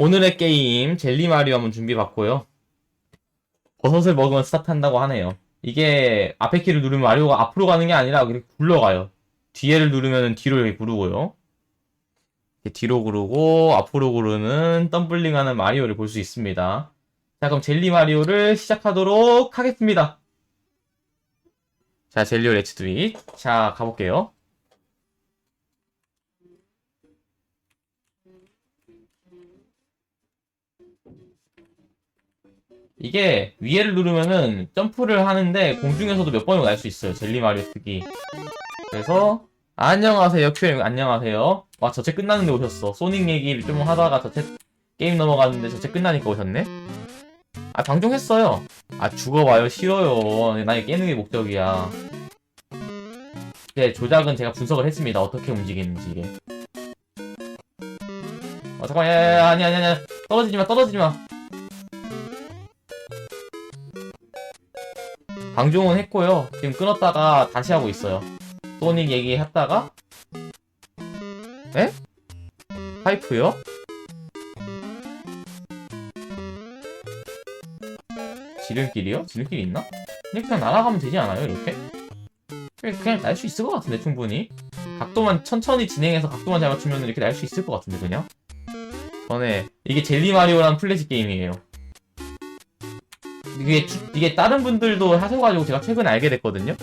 오늘의 게임 젤리 마리오 한번 준비해봤고요. 버섯을 먹으면 스타트한다고 하네요. 이게 앞에 키를 누르면 마리오가 앞으로 가는 게 아니라 이렇게 굴러가요. 뒤에를 누르면 뒤로 이렇게 구르고요. 뒤로 구르고 앞으로 구르는 덤블링하는 마리오를 볼 수 있습니다. 자 그럼 젤리 마리오를 시작하도록 하겠습니다. 자 젤리오 레츠 두잇 자 가볼게요. 이게 위에를 누르면은 점프를 하는데 공중에서도 몇 번이고 날 수 있어요. 젤리 마리오 특기. 그래서 안녕하세요 큐엠 안녕하세요. 와 저체 끝났는데 오셨어. 소닉 얘기를 좀 하다가 저체 게임 넘어갔는데 저체 끝나니까 오셨네. 아 방종했어요. 아 죽어봐요 싫어요. 나 이거 깨는 게 목적이야. 네 조작은 제가 분석을 했습니다. 어떻게 움직이는지 이게. 어 잠깐만 야야야 아니 아니 아니 떨어지지 마 떨어지지 마. 방종은 했고요. 지금 끊었다가 다시 하고 있어요. 소닉 얘기했다가 에? 파이프요? 지름길이요? 지름길이 있나? 그냥, 그냥 날아가면 되지 않아요? 이렇게? 그냥 날 수 있을 것 같은데 충분히 각도만 천천히 진행해서 각도만 잘 맞추면 이렇게 날 수 있을 것 같은데 그냥 전에 이게 젤리 마리오라는 플래시 게임이에요 이게, 주- 이게 다른 분들도 하셔가지고 제가 최근에 알게 됐거든요.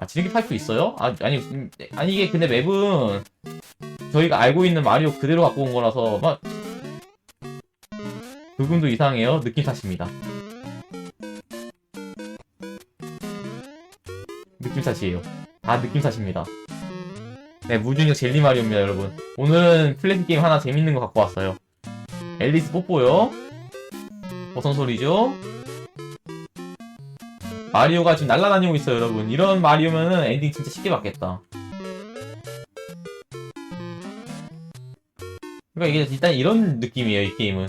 아, 지르기 파이프 있어요? 아, 아니, 음, 아니, 이게 근데 맵은 저희가 알고 있는 마리오 그대로 갖고 온 거라서 막 조금도 이상해요. 느낌 탓입니다. 느낌 탓이에요. 다 느낌 탓입니다. 네, 무중력 젤리 마리오입니다, 여러분. 오늘은 플래시 게임 하나 재밌는 거 갖고 왔어요. 앨리스 뽀뽀요. 어선 소리죠? 마리오가 지금 날아다니고 있어요, 여러분. 이런 마리오면은 엔딩 진짜 쉽게 받겠다. 그러니까 이게 일단 이런 느낌이에요, 이 게임은.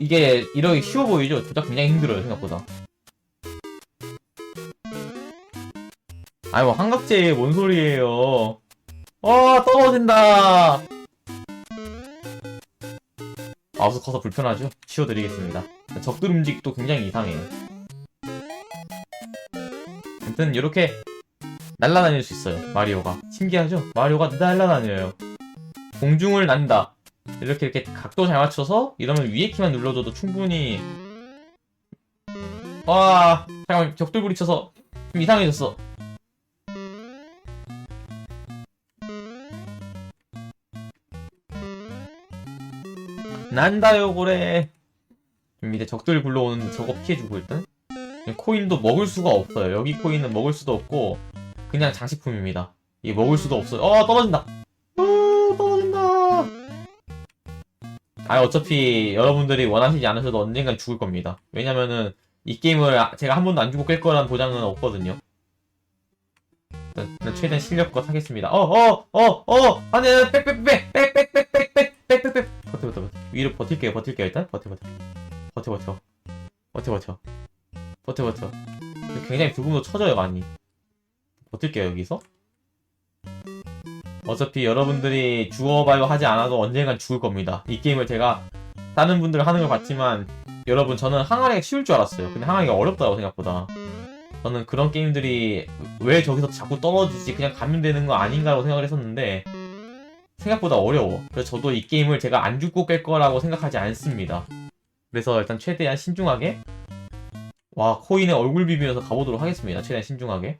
이게 이렇게 쉬워 보이죠? 조작 굉장히 힘들어요, 생각보다. 아니, 뭐, 한각제, 뭔 소리예요. 어, 떨어진다! 마우스 커서 불편하죠? 치워드리겠습니다. 적들 움직도 굉장히 이상해요. 아무튼 이렇게 날아다닐 수 있어요 마리오가. 신기하죠? 마리오가 날아다녀요. 공중을 난다. 이렇게 이렇게 각도 잘 맞춰서 이러면 위에 키만 눌러줘도 충분히 와 잠깐만 벽돌 부딪혀서 좀 이상해졌어. 난다요 고래. 좀 밑에 적들 굴러오는 저거 피해주고 일단 코인도 먹을 수가 없어요. 여기 코인은 먹을 수도 없고 그냥 장식품입니다. 이게 먹을 수도 없어요. 어 떨어진다. 어 떨어진다. 아 어차피 여러분들이 원하시지 않으셔도 언젠간 죽을 겁니다. 왜냐면은 이 게임을 아- 제가 한 번도 안 주고 깰 거라는 보장은 없거든요. 일단, 최대한 실력껏 하겠습니다. 어 어 어 어 안돼 빽빽빽빽빽빽빽빽빽빽 버텨 버텨 버텨 위로 버틸게요 버틸게요 일단 버텨 버텨 버텨 버텨 버텨 버텨 버텨 버텨. 굉장히 부금도 쳐져요 많이. 버틸게요 여기서. 어차피 여러분들이 죽어봐요 하지 않아도 언젠간 죽을 겁니다. 이 게임을 제가 다른 분들 하는 걸 봤지만 여러분 저는 항아리가 쉬울 줄 알았어요. 근데 항아리가 어렵다고 생각보다. 저는 그런 게임들이 왜 저기서 자꾸 떨어지지 그냥 가면 되는 거 아닌가라고 생각을 했었는데 생각보다 어려워. 그래서 저도 이 게임을 제가 안 죽고 깰 거라고 생각하지 않습니다. 그래서 일단 최대한 신중하게 와 코인에 얼굴 비비면서 가보도록 하겠습니다 최대한 신중하게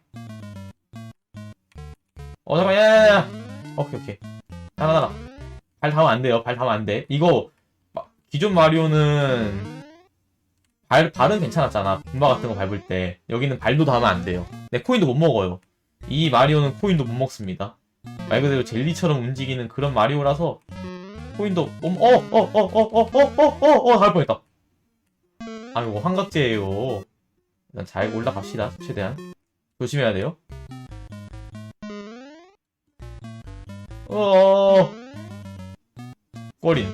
어 잠깐 야야야 오케이 오케이 나가 나가 발 닿으면 안 돼요 발 닿으면 안 돼 이거 마- 기존 마리오는 발, 발은 괜찮았잖아 분바 같은 거 밟을 때 여기는 발도 닿으면 안 돼요 내 코인도 못 먹어요 이 마리오는 코인도 못 먹습니다 말 그대로 젤리처럼 움직이는 그런 마리오라서 코인도 어어어어어어어어어어 닿을 뻔했다 아이고 환각제예요. 일단 잘 올라갑시다. 최대한 조심해야 돼요. 어. 꼬린.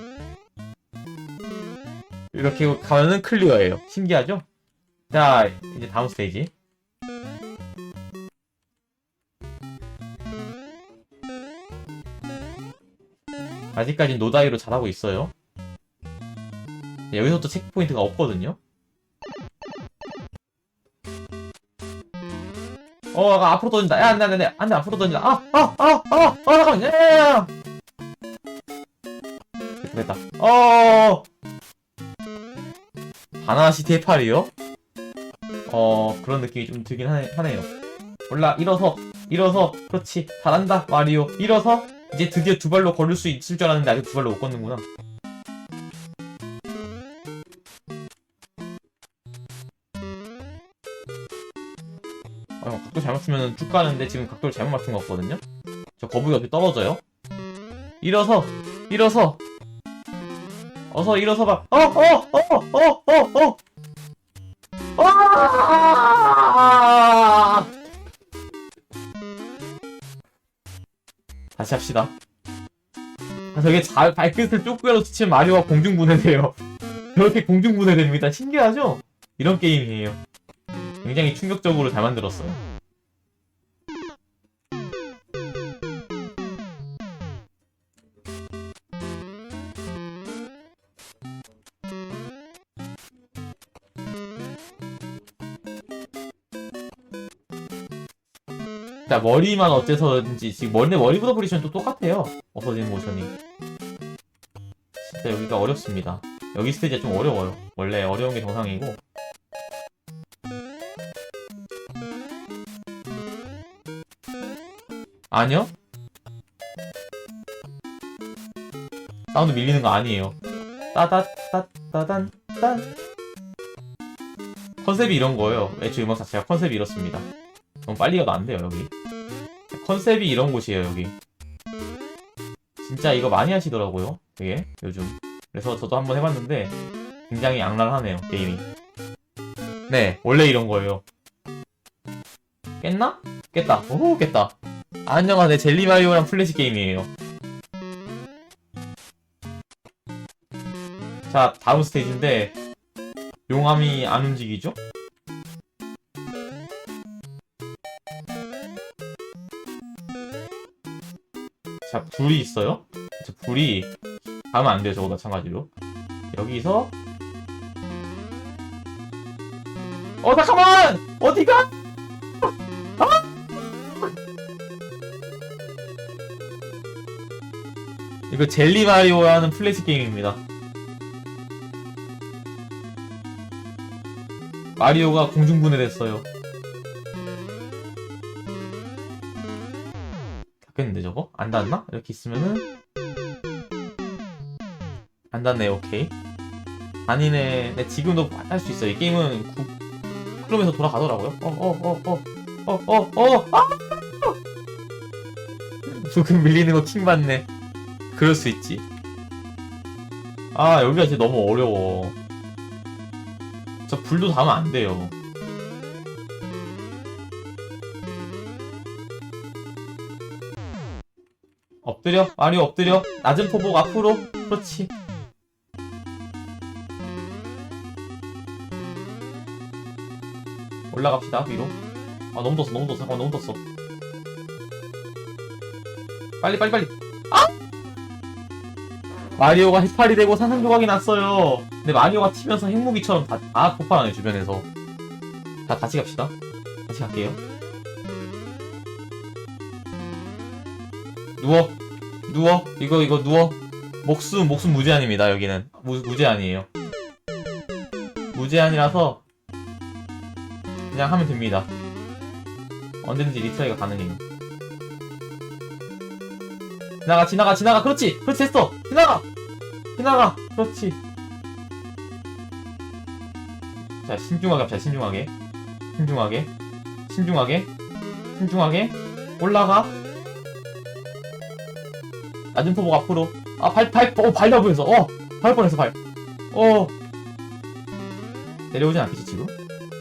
이렇게 가면은 클리어예요. 신기하죠? 자, 이제 다음 스테이지. 아직까지 노다이로 잘하고 있어요. 여기서부터 체크포인트가 없거든요. 어, 아, 앞으로 던진다. 야, 안 돼, 안 돼, 안 돼, 앞으로 던진다. 아, 아, 아, 아, 아, 잠깐만. 야, 야, 야. 됐다, 됐다. 어. 바나시티 해파리요? 어, 그런 느낌이 좀 들긴 하네, 하네요. 올라, 일어서, 일어서. 그렇지. 잘한다, 마리오. 일어서. 이제 드디어 두 발로 걸을 수 있을 줄 알았는데 아직 두 발로 못 걷는구나. 아, 각도 잘못 쓰면 쭉 가는데 지금 각도를 잘못 맞춘 거 같거든요? 저 거북이 옆에 떨어져요? 일어서! 일어서! 어서 일어서 봐! 어! 어! 어! 어! 어! 어! 아! 다시 합시다. 아, 저게 자, 발끝을 쪼끄라도 치면 마리오가 공중분해돼요. 저렇게 공중분해됩니다. 신기하죠? 이런 게임이에요. 굉장히 충격적으로 잘 만들었어요. 자 머리만 어째서든지 지금 머리 머리부터 브리션 또 똑같아요. 없어지는 모션이. 진짜 여기가 어렵습니다. 여기 스테이지가 좀 어려워요. 원래 어려운 게 정상이고. 아니요? 사운드 밀리는 거 아니에요. 따다따따단 딴. 컨셉이 이런 거예요. 애초에 음악 자체가 컨셉이 이렇습니다. 너무 빨리 가도 안 돼요, 여기. 컨셉이 이런 곳이에요, 여기. 진짜 이거 많이 하시더라고요, 되게, 요즘. 그래서 저도 한번 해봤는데, 굉장히 악랄하네요, 게임이. 네, 원래 이런 거예요. 깼나? 깼다. 오, 깼다. 안녕하네, 젤리마리오랑 플래시 게임이에요. 자, 다음 스테이지인데, 용암이 안 움직이죠? 자, 불이 있어요. 자, 불이 가면 안 돼요. 저거 마찬가지로. 여기서 어 잠깐만 어디가? 이거 젤리 마리오라는 플래시 게임입니다. 마리오가 공중분해됐어요. 닿겠는데 저거? 안 닿나? 이렇게 있으면은 안 닿네 오케이 아니네 네, 지금도 할 수 있어 이 게임은 구... 크롬에서 돌아가더라고요 어 어 어 어 어 어어 아! 조금 밀리는 거 킹 받네 그럴 수 있지. 아 여기가 진짜 너무 어려워. 저 불도 닿으면 안 돼요. 엎드려? 마리오 엎드려? 낮은 포복 앞으로? 그렇지. 올라갑시다 위로. 아 너무 떴어 너무 떴어. 잠깐만 너무 떴어. 빨리 빨리 빨리. 아! 마리오가 해파리 되고 산산 조각이 났어요. 근데 마리오가 튀면서 핵무기처럼 다, 다 폭발하네 주변에서. 자 같이 갑시다. 같이 갈게요. 누워. 누워. 이거 이거 누워. 목숨 목숨 무제한입니다 여기는. 무, 무제한이에요. 무제한이라서 그냥 하면 됩니다. 언제든지 리트라이가 가능해요 지나가 지나가 지나가. 그렇지. 그렇지 됐어. 지나가. 지나가. 그렇지. 자 신중하게 합시다 신중하게. 신중하게. 신중하게. 신중하게. 올라가. 낮은 포복 앞으로. 아발발어 어발 뻔했어 발어. 내려오진 않겠지 지금?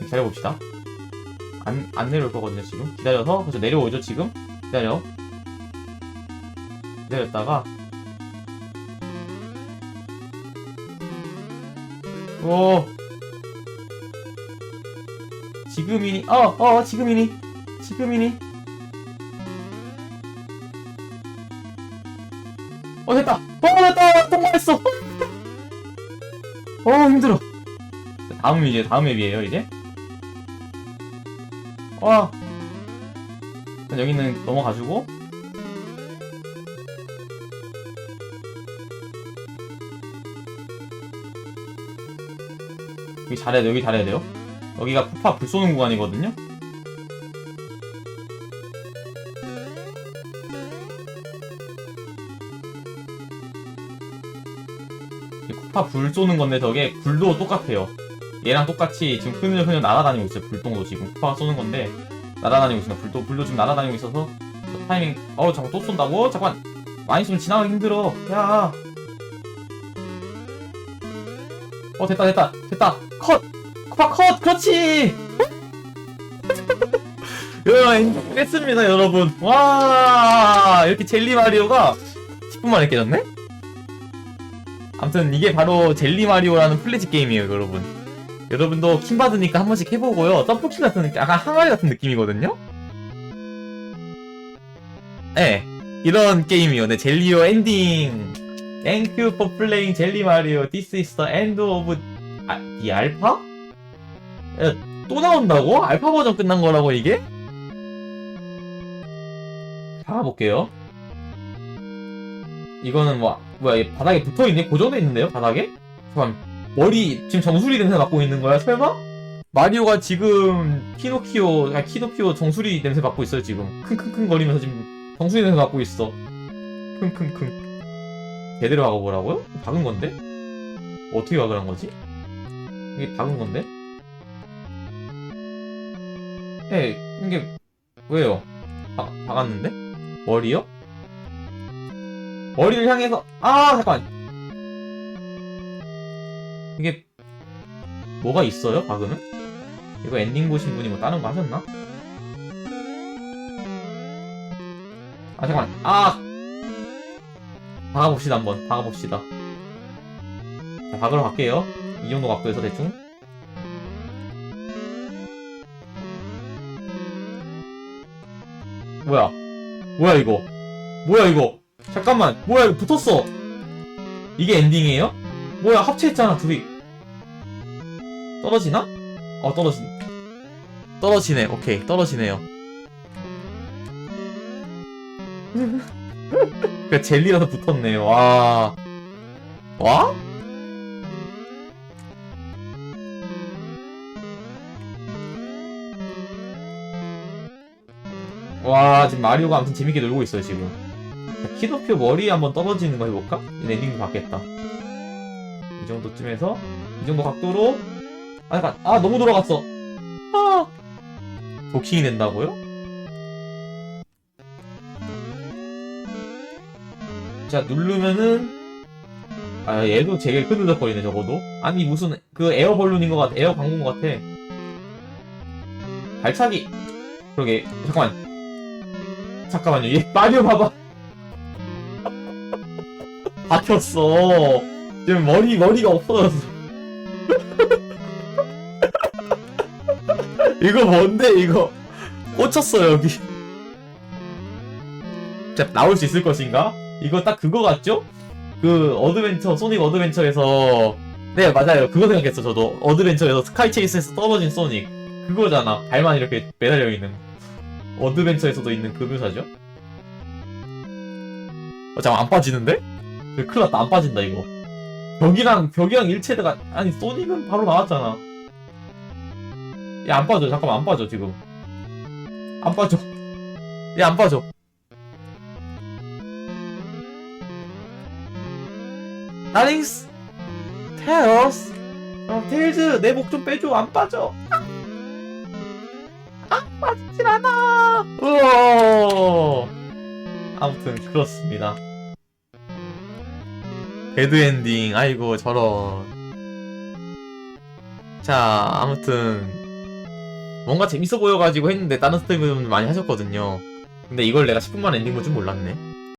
기다려봅시다. 안, 안 내려올 거거든요 지금. 기다려서. 그래서 내려오죠 지금. 기다려 기다렸다가 오. 지금이니? 어어 지금이니? 지금이니? 어 됐다. 어 됐다. 통과했어. 어 힘들어. 다음 이제 다음 맵이에요 이제? 와. 여기는 넘어가지고 여기 잘해야 돼 여기 잘해야 돼요 여기가 푸파 불 쏘는 구간이거든요 이 쿠파 불 쏘는 건데 저게 불도 똑같아요. 얘랑 똑같이 지금 흐느흐느 날아다니고 있어요. 불똥도 지금 쿠파가 쏘는 건데 날아다니고 있습니다. 불도 불도 지금 날아다니고 있어서 저 타이밍 어 잠깐 또 쏜다고? 잠깐 많이 쏘면 지나가기 힘들어. 야. 어 됐다 됐다 됐다 컷 쿠파 컷 그렇지. 깼습니다 여러분 와 이렇게 젤리 마리오가 10분 만에 깨졌네? 아무튼 이게 바로 젤리 마리오라는 플래시 게임이에요, 여러분. 여러분도 킴 받으니까 한 번씩 해보고요. 점프킹 같은 느낌, 약간 항아리 같은 느낌이거든요. 네, 이런 게임이요. 네, 젤리오 엔딩. You for playing 젤리 마리오. This is the 아, 이 알파? 야, 또 나온다고? 알파 버전 끝난 거라고 이게? 가볼게요. 이거는 뭐 뭐야 이 바닥에 붙어있네? 고정돼 있는데요? 바닥에? 잠깐 머리 지금 정수리 냄새 맡고 있는 거야? 설마? 마리오가 지금 키노키오 아 키노키오 정수리 냄새 맡고 있어요 지금 킁킁킁 거리면서 지금 정수리 냄새 맡고 있어 킁킁킁 제대로 박아보라고요? 박은 건데? 어떻게 한 거지? 이게 박은 건데? 에 이게 왜요? 박, 박았는데? 머리요? 머리를 향해서 아 잠깐 이게 뭐가 있어요 박으면? 이거 엔딩 보신 분이 뭐 다른 거 하셨나? 아 잠깐 아 박아봅시다 한번 박아봅시다 자 박으러 갈게요 이 정도 각도에서 대충? 뭐야? 뭐야 이거? 뭐야 이거? 잠깐만 뭐야 이거 붙었어. 이게 엔딩이에요? 뭐야 합체했잖아 둘이. 떨어지나? 어 떨어지 떨어지네. 오케이 떨어지네요. 그 젤리라서 붙었네요. 와. 와? 와 지금 마리오가 아무튼 재밌게 놀고 있어요 지금 자, 키노피오 머리 한번 떨어지는 거 해볼까? 이 엔딩도 받겠다. 이 정도쯤에서 이 정도 각도로 아 잠깐 아 너무 돌아갔어. 아 도킹이 된다고요? 자 누르면은 아 얘도 되게 끄덕거리네 적어도 아니 무슨 그 에어 벌룬인 것 같아 에어 광고인 것 같아 발차기 그러게 잠깐만 잠깐만요 얘 마리오 봐봐 박혔어. 지금 머리, 머리가 없어졌어. 이거 뭔데, 이거? 꽂혔어, 여기. 자, 나올 수 있을 것인가? 이거 딱 그거 같죠? 그, 어드벤처, 소닉 어드벤처에서. 네, 맞아요. 그거 생각했어, 저도. 어드벤처에서 스카이 체이스에서 떨어진 소닉. 그거잖아. 발만 이렇게 매달려 있는. 어드벤처에서도 있는 그 묘사죠? 어, 잠깐, 안 빠지는데? 그 큰일 났다 안 빠진다 이거. 벽이랑 벽이랑 일체대가 아니 소닉은 바로 나왔잖아. 얘안 빠져 잠깐만 안 빠져 지금. 안 빠져. 얘안 빠져. 나링스 테어스 어 테일즈 내 목 좀 빼줘 안 빠져. 아 빠지질 않아. 우와. 아무튼 그렇습니다. 배드 엔딩 아이고 저런. 자 아무튼 뭔가 재밌어 보여가지고 했는데 다른 스트리머분 많이 하셨거든요. 근데 이걸 내가 10분만 엔딩 볼 줄 몰랐네